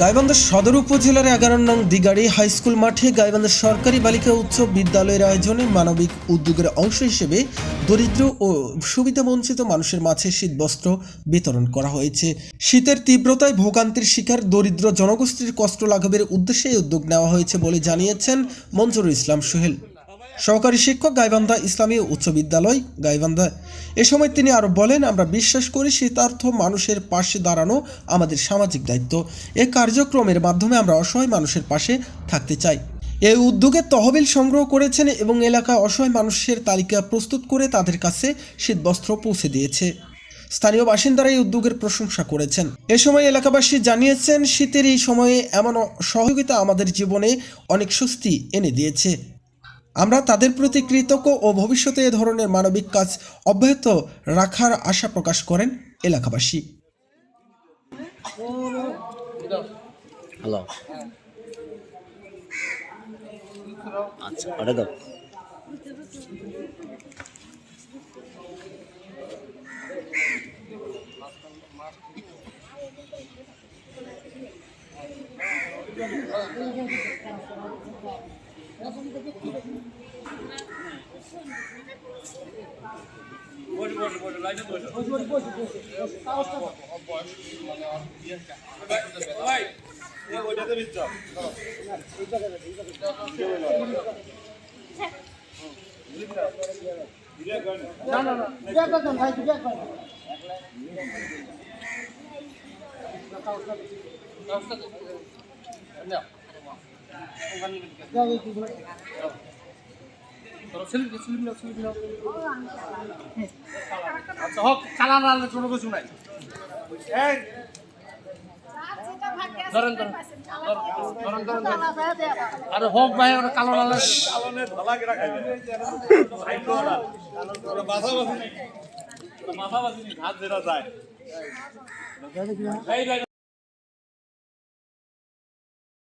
গাইবান্ধা সদর উপজেলার এগারো নং দিগাড়ি হাই স্কুল মাঠে গাইবান্ধা সরকারি বালিকা উচ্চ বিদ্যালয়ের আয়োজনে মানবিক উদ্যোগের অংশ হিসেবে দরিদ্র ও সুবিধাবঞ্চিত মানুষের মাঝে শীতবস্ত্র বিতরণ করা হয়েছে। শীতের তীব্রতায় ভোগান্তির শিকার দরিদ্র জনগোষ্ঠীর কষ্ট লাঘবের উদ্দেশ্যে উদ্যোগ নেওয়া হয়েছে বলে জানিয়েছেন মঞ্জুরুল ইসলাম সোহেল। সহকারী শিক্ষক গাইবান্ধা ইসলামী উচ্চ বিদ্যালয় গাইবান্ধা। এ সময় তিনি আরও বলেন, আমরা বিশ্বাস করি শীতার্থ মানুষের পাশে দাঁড়ানো আমাদের সামাজিক দায়িত্ব। এ কার্যক্রমের মাধ্যমে আমরা অসহায় মানুষের পাশে থাকতে চাই। এই উদ্যোগে তহবিল সংগ্রহ করেছেন এবং এলাকায় অসহায় মানুষের তালিকা প্রস্তুত করে তাদের কাছে শীতবস্ত্র পৌঁছে দিয়েছে। স্থানীয় বাসিন্দারা এই উদ্যোগের প্রশংসা করেছেন। এ সময় এলাকাবাসী জানিয়েছেন, শীতের এই সময়ে এমন সহযোগিতা আমাদের জীবনে অনেক স্বস্তি এনে দিয়েছে। আমরা তাদের প্রতি কৃতজ্ঞ ও ভবিষ্যতে এ ধরনের মানবিক কাজ অব্যাহত রাখার আশা প্রকাশ করেন এলাকাবাসী। হ্যালো। আচ্ছা ওটা দাও। বসে বসে বসে লাইনে বসে। ভাই এ ওইটাতে বিচ্ছ আচ্ছা হোক কালার আনলে কোনো কিছু নাই ধরেন ধরেন ধরেন ধরেন আরে হোক ভাই ওরা কালো আনলে আলোনে ধলা কেরা খাইবে ওরা মাথা বাসি মাথা বাসি হাত যেটা যায়